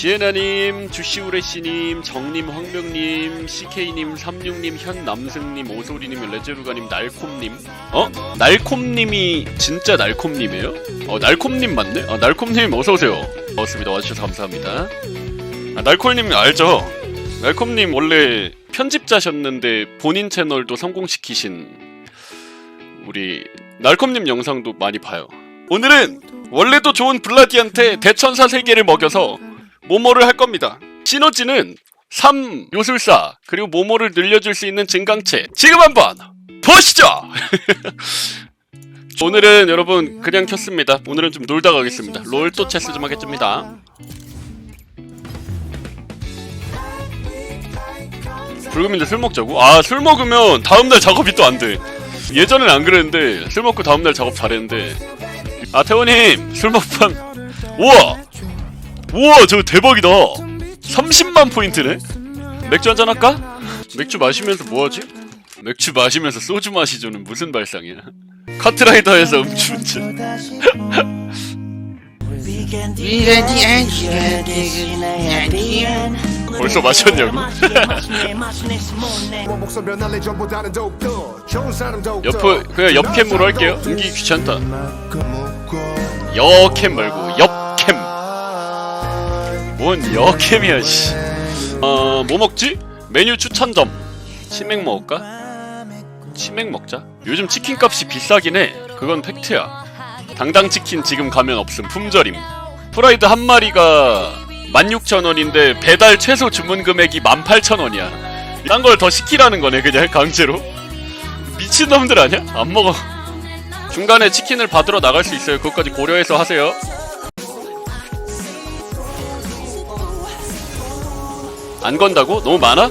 지혜나님, 주시우레씨님, 정님, 황명님, CK님, 삼육님, 현남승님, 오소리님, 레제루가님, 날콤님. 어? 날콤님이 진짜 날콤님이에요? 어, 날콤님 맞네? 아, 날콤님 어서오세요. 반갑습니다. 와주셔서 감사합니다. 아, 날콤님 알죠? 날콤님 원래 편집자셨는데 본인 채널도 성공시키신 우리 날콤님 영상도 많이 봐요. 오늘은 원래도 좋은 블라디한테 대천사 3개를 먹여서 모모를 할 겁니다. 시너지는 3 요술사 그리고 모모를 늘려줄 수 있는 증강체 지금 한번 보시죠! 오늘은 여러분 그냥 켰습니다. 오늘은 좀 놀다 가겠습니다. 롤또 체스 좀 하겠습니다. 불금인데 술 먹자고? 아 술 먹으면 다음날 작업이 또 안 돼. 예전엔 안 그랬는데 술 먹고 다음날 작업 잘했는데 아 태원님 술 먹방 우와 우와 저거 대박이다. 30만 포인트네? 맥주 한잔 할까? 맥주 마시면서 뭐하지? 맥주 마시면서 소주 마시죠는 무슨 발상이야? 카트라이더에서 음주운전. 벌써 마셨냐고? 옆 그냥 옆캠으로 할게요. 은기 귀찮다. 여캠 말고 옆캠 뭔 여캠이야 씨. 어, 뭐 먹지? 메뉴 추천점. 치맥 먹을까? 치맥 먹자. 요즘 치킨 값이 비싸긴 해. 그건 팩트야. 당당 치킨 지금 가면 없음. 품절임. 프라이드 한 마리가 16,000원인데 배달 최소 주문 금액이 18,000원이야. 딴 걸 더 시키라는 거네, 그냥 강제로. 미친놈들 아니야? 안 먹어. 중간에 치킨을 받으러 나갈 수 있어요. 그것까지 고려해서 하세요. 안 건다고? 너무 많아?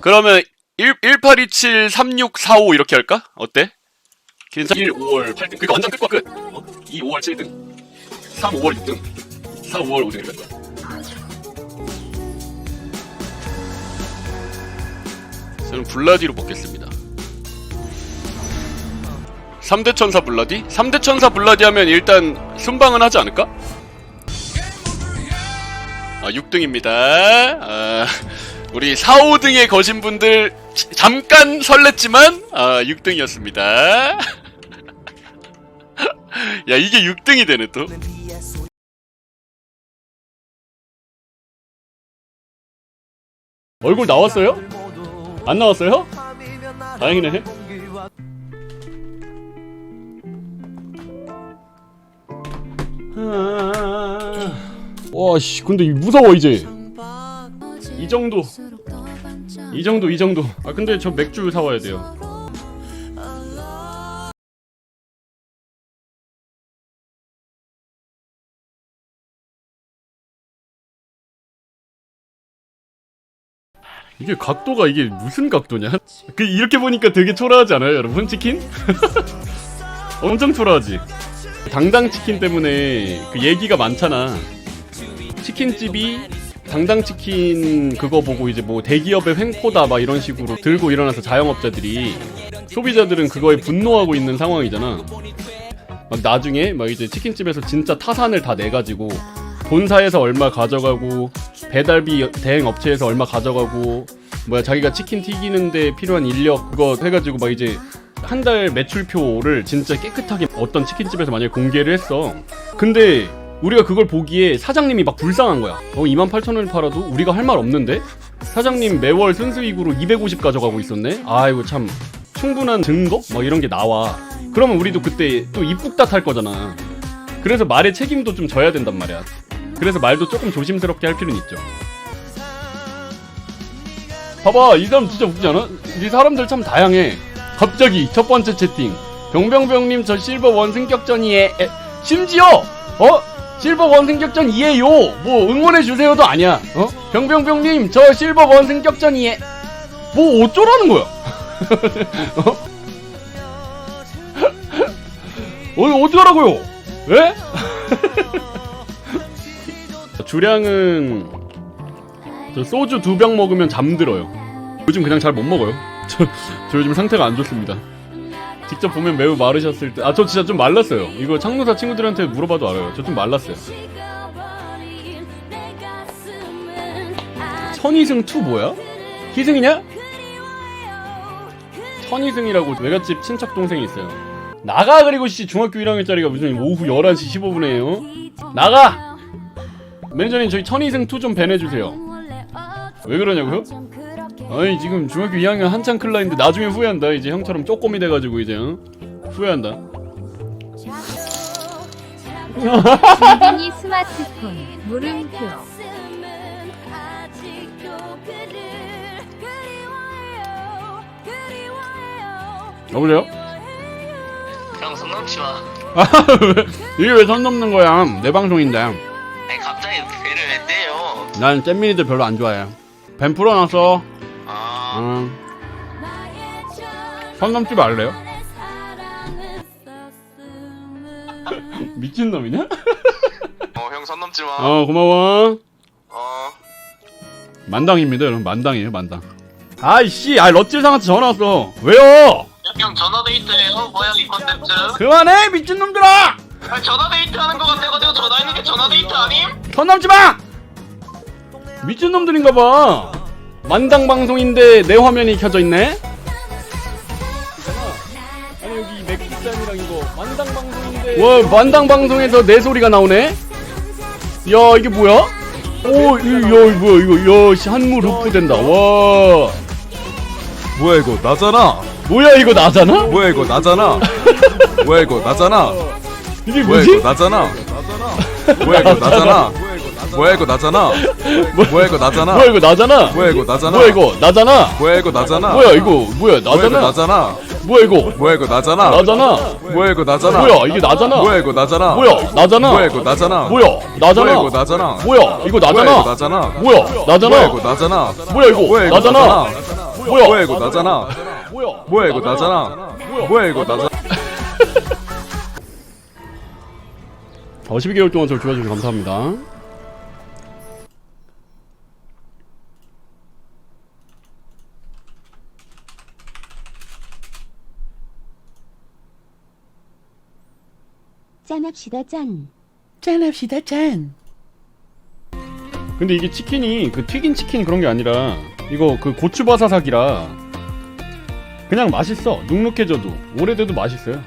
그러면 1, 1827, 3645 이렇게 할까? 어때? 괜찮 1, 5월 8등 그니까 완전 끝과 끝 어? 2, 5월 7등 3, 5월 6등 4, 5월 5등 이렇게 할까? 저는 블라디로 먹겠습니다 3대 천사 블라디? 3대 천사 블라디 하면 일단 순방은 하지 않을까? 아, 6등입니다. 아, 우리 4, 5등에 거신 분들 지- 잠깐 설렜지만 아, 6등이었습니다. 야, 이게 6등이 되네 또. 얼굴 나왔어요? 안 나왔어요? 다행이네. 와씨 근데 이 무서워 이제. 이 정도. 이 정도 이 정도. 아 근데 저 맥주 사와야 돼요. 이게 각도가 이게 무슨 각도냐? 그 이렇게 보니까 되게 초라하지 않아요 여러분? 치킨? 엄청 초라하지. 당당 치킨 때문에 그 얘기가 많잖아 치킨집이 당당 치킨 그거 보고 이제 뭐 대기업의 횡포다 막 이런 식으로 들고 일어나서 자영업자들이 소비자들은 그거에 분노하고 있는 상황이잖아. 막 나중에 막 이제 치킨집에서 진짜 타산을 다 내가지고 본사에서 얼마 가져가고 배달비 대행 업체에서 얼마 가져가고 뭐야 자기가 치킨 튀기는데 필요한 인력 그거 해가지고 막 이제 한 달 매출표를 진짜 깨끗하게 어떤 치킨집에서 만약에 공개를 했어. 근데 우리가 그걸 보기에 사장님이 막 불쌍한 거야. 어, 28,000원을 팔아도 우리가 할 말 없는데? 사장님 매월 순수익으로 250 가져가고 있었네? 아이고 참 충분한 증거? 막 이런 게 나와. 그러면 우리도 그때 또 입국다 탈 거잖아. 그래서 말의 책임도 좀 져야 된단 말이야. 그래서 말도 조금 조심스럽게 할 필요는 있죠. 봐봐, 이 사람 진짜 웃기지 않아? 이 사람들 참 다양해. 갑자기 첫 번째 채팅. 병병병님 저 실버 원 승격전이에 에, 심지어 어 실버 원승격전이에요. 뭐 응원해 주세요도 아니야. 어 병병병님 저 실버 원승격전이에 뭐 어쩌라는 거야? 어? 어 어쩌라고요? 왜? 주량은 저 소주 두 병 먹으면 잠들어요. 요즘 그냥 잘 못 먹어요. 저, 저 요즘 상태가 안 좋습니다. 직접 보면 매우 마르셨을 때, 아, 저 진짜 좀 말랐어요. 이거 창노사 친구들한테 물어봐도 알아요. 저 좀 말랐어요. 천이승 2 뭐야? 희승이냐? 천이승이라고 외갓집 친척 동생이 있어요. 나가 그리고 씨 중학교 1학년짜리가 무슨 오후 11시 15분에요. 나가! 매니저님 저희 천이승 2 좀 밴해주세요. 왜 그러냐고요? 아니 지금 중학교 2학년 한창 클라인데 나중에 후회한다. 이제 형처럼 쪼꼬미 돼가지고 이제 응? 후회한다. 준빈이 스마트폰 물음표. 여보세요? 형, 손 넘지 마. 이게 왜선 넘는 거야? 내 방송인데. 아니, 갑자기 배를 왜 떼요? 난 잼민이들 별로 안 좋아해. 뱀 풀어놨어 아, 응. 선 넘지 말래요? 미친놈이냐? 어, 형, 손 넘지 마. 어 고마워 어. 만당입니다 여러분 만당이에요 만당 아이씨 아 럿질상한테 전화 왔어 왜요? 형, 전화데이트예요? 뭐야, 이 컨텐츠? 그만해 미친놈들아 아니, 전화데이트 하는 거 같아가지고 전화했는 게 전화데이트 아님? 선 넘지 마! 미친놈들인가 봐. 만당 방송인데 내 화면이 켜져 있네. 아니 여기 맥주잔이랑 이거 만당 방송인데. 와 만당 방송에서 내 소리가 나오네. 야 이게 뭐야? 오, 이, 야 이거 뭐야 이거, 야 씨, 한무 루프 된다. 와, 뭐야 이거 나잖아 뭐야 이거 나잖아? 뭐야 이거 나잖아 뭐야 이거 나잖아 이게 뭐야 뭐지? 이거 나잖아 뭐야 이거 나잖아 뭐야 이거 나잖아 뭐야 이거 나잖아 뭐야 이거 나잖아? 뭐야 이거 나잖아 뭐야 이거 나잖아? 뭐야 이거 나잖아 뭐야 이거 뭐야 나잖아? 나잖아 뭐야 이거 뭐야 이거 나잖아 나잖아? 뭐야 이거 나잖아 뭐야 이게 나잖아? 뭐야 이거 나잖아 뭐야 나잖아? 뭐야 이거 나잖아 뭐야 나잖아? 뭐야 이거 나잖아 뭐야 이거 나잖아? 뭐야 나잖아? 뭐야 이거 나잖아 뭐야 이거 나잖아? 뭐야 이거 나잖아 뭐야 이거 나잖아 뭐야 이거 나잖아 어 12개월 동안 저를 좋아해주셔서 감사합니다 짠합시다 짠. 짠합시다 짠. 근데 이게 치킨이 그 튀긴 치킨 그런 게 아니라 이거 그 고추 바사삭이라 그냥 맛있어. 눅눅해져도. 오래돼도 맛있어요.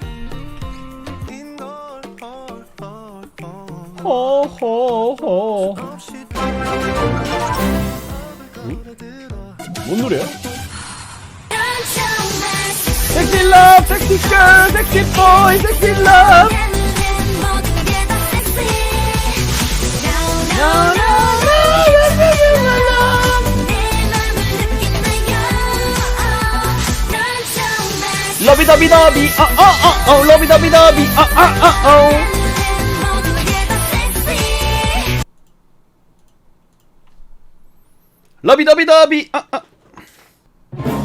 허허허. 응? 뭔 노래야? 섹시 러브 섹시 걸 섹시 보이 섹시 러브 러비 더비 더비 어어어어 러비 더비 더비 어어어어 러비 더비 더비 아아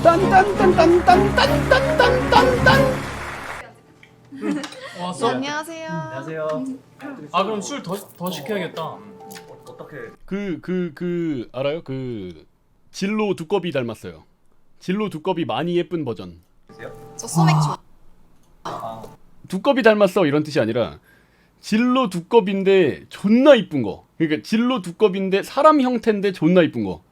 딴딴딴딴딴딴딴딴딴 왔어? 안녕하세요. 아 그럼 술 더 더 시켜야겠다. 그 그 그 알아요? 그 진로 두꺼비 닮았어요. 진로 두꺼비 많이 예쁜 버전. 저 소맥주. 두꺼비 닮았어 이런 뜻이 아니라 진로 두꺼비인데 존나 이쁜 거. 그러니까 진로 두꺼비인데 사람 형태인데 존나 이쁜 거.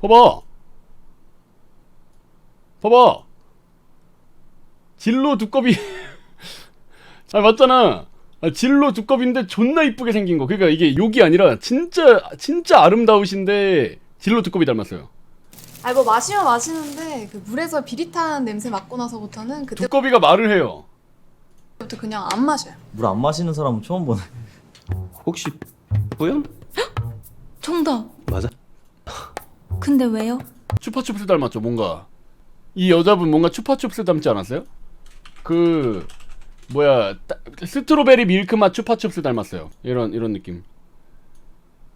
봐봐. 봐봐. 진로 두꺼비. 아 맞잖아. 아, 진로 두꺼비인데 존나 이쁘게 생긴 거. 그러니까 이게 욕이 아니라 진짜 진짜 아름다우신데 진로 두꺼비 닮았어요. 아니 뭐 마시면 마시는데 그 물에서 비릿한 냄새 맡고 나서부터는 그때부터 두꺼비가 말을 해요. 그냥 안 마셔요. 물 안 마시는 사람은 처음 보네. 혹시 뿌연? 정답. 맞아. 근데 왜요? 추파춥스 닮았죠, 뭔가. 이 여자분 뭔가 추파춥스 닮지 않았어요? 그 뭐야 따- 스트로베리 밀크맛 추파춥스 닮았어요. 이런 이런 느낌.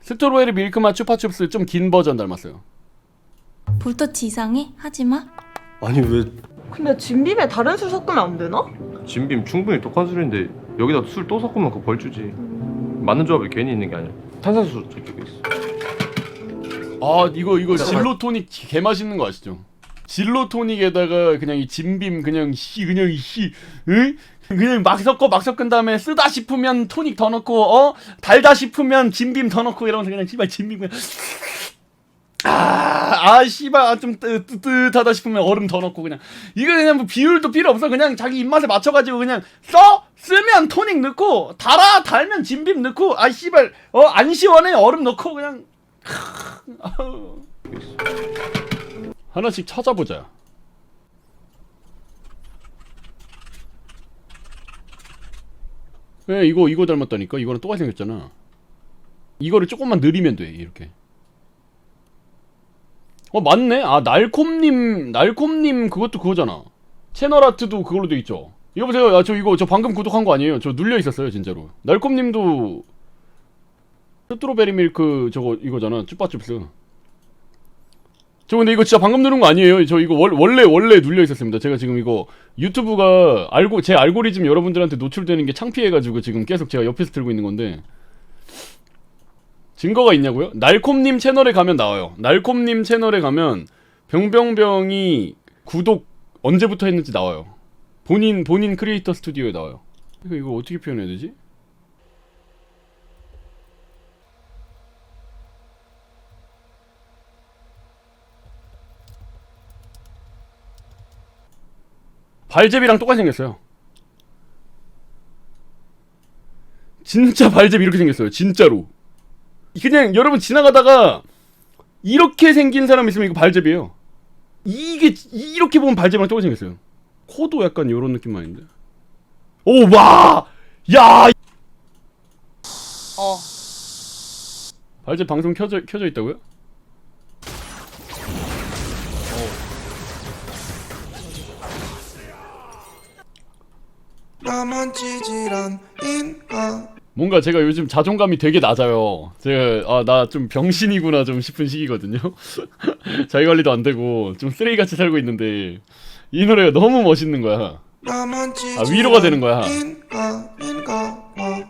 스트로베리 밀크맛 추파춥스 좀 긴 버전 닮았어요. 볼터치 이상해? 하지마. 아니 왜 근데 진빔에 다른 술 섞으면 안 되나? 진빔 충분히 독한 술인데 여기다 술 또 섞으면 그거 벌주지 맞는 조합이 괜히 있는 게 아니야 탄산수 저쪽에 있어 아 이거 이거 진로 토닉 개 맛있는 거 아시죠? 진로 토닉에다가 그냥 이 진빔 그냥 씨 그냥 씨, 응? 그냥 막 섞어 막 섞은 다음에 쓰다 싶으면 토닉 더 넣고 어? 달다 싶으면 진빔 더 넣고 이러면서 그냥 씨발 진빔 그냥 아아 씨발. 좀 뜨- 뜨뜻하다 싶으면 얼음 더 넣고 그냥. 이거 그냥 뭐 비율도 필요 없어. 그냥 자기 입맛에 맞춰가지고 그냥 써? 쓰면 토닉 넣고 달아 달면 진빔 넣고 아 씨발. 어안 시원해. 얼음 넣고 그냥. 아우. 하나씩 찾아보자. 왜 이거 이거 닮았다니까? 이거랑 똑같이 생겼잖아. 이거를 조금만 느리면 돼 이렇게. 어 맞네. 아 날콤님 날콤님 그것도 그거잖아. 채널 아트도 그걸로 돼 있죠. 이거 보세요. 아, 저 이거 저 방금 구독한 거 아니에요. 저 눌려 있었어요 진짜로. 날콤님도 스트로베리 밀크 저거 이거잖아. 쭈빠쭈스. 저 근데 이거 진짜 방금 누른 거 아니에요. 저 이거 월, 원래 원래 눌려 있었습니다. 제가 지금 이거 유튜브가 알고 제 알고리즘 여러분들한테 노출되는 게 창피해가지고 지금 계속 제가 옆에서 들고 있는 건데 증거가 있냐고요? 날콤님 채널에 가면 나와요. 날콤님 채널에 가면 병병병이 구독 언제부터 했는지 나와요. 본인 본인 크리에이터 스튜디오에 나와요. 이거 이거 어떻게 표현해야 되지? 발제비랑 똑같이 생겼어요. 진짜 발제비 이렇게 생겼어요. 진짜로. 그냥 여러분 지나가다가 이렇게 생긴 사람 있으면 이거 발제비예요. 이게 이렇게 보면 발제비랑 똑같이 생겼어요. 코도 약간 이런 느낌만 있는데. 오 와! 야! 어 발제 방송 켜져 켜져 있다고요? 나만 찌질한 인간 뭔가 제가 요즘 자존감이 되게 낮아요. 제가 아 나 좀 병신이구나 좀 싶은 시기거든요. 자기 관리도 안 되고 좀 쓰레기같이 살고 있는데 이 노래가 너무 멋있는 거야. 나만 찌질한 아 위로가 되는 거야. 인간인가 봐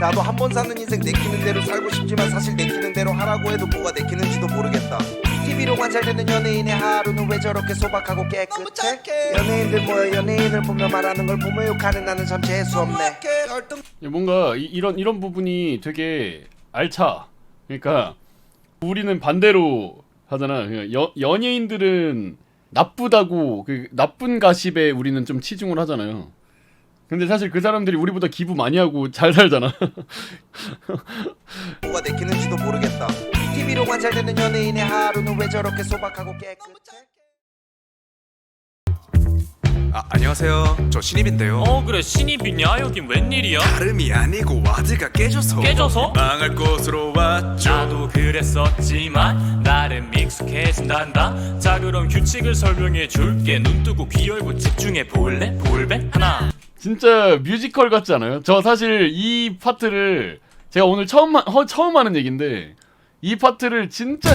나도 한 번 사는 인생 내키는 대로 살고 싶지만 사실 내키는 대로 하라고 해도 뭐가 내키는지도 모르겠다 TV로만 잘 되는 연예인의 하루는 왜 저렇게 소박하고 깨끗해 연예인들 모여 연예인을 보며 말하는 걸 보며 욕하는 나는 참 재수없네 뭔가 이, 이런 이런 부분이 되게 알차. 그러니까 우리는 반대로 하잖아. 그러니까 여, 연예인들은 나쁘다고 그 나쁜 가십에 우리는 좀 치중을 하잖아요. 근데 사실 그 사람들이 우리보다 기부 많이 하고 잘 살잖아. 뭐가 내키는지도 모르겠다 TV로만 잘 되는 연예인의 하루는 왜 저렇게 소박하고 깨끗해? 아 안녕하세요. 저 신입인데요. 어 그래. 신입이냐? 여긴 웬일이야? 다름이 아니고 와드가 깨져서. 깨져서? 망할 곳으로 왔죠. 나도 그랬었지만 나름 익숙해진단다. 자 그럼 규칙을 설명해 줄게. 눈 뜨고 귀 열고 집중해 볼래? 볼배? 하나. 진짜 뮤지컬 같지 않아요? 저 사실 이 파트를 제가 오늘 처음 하, 허- 처음 하는 얘긴데 이 파트를 진짜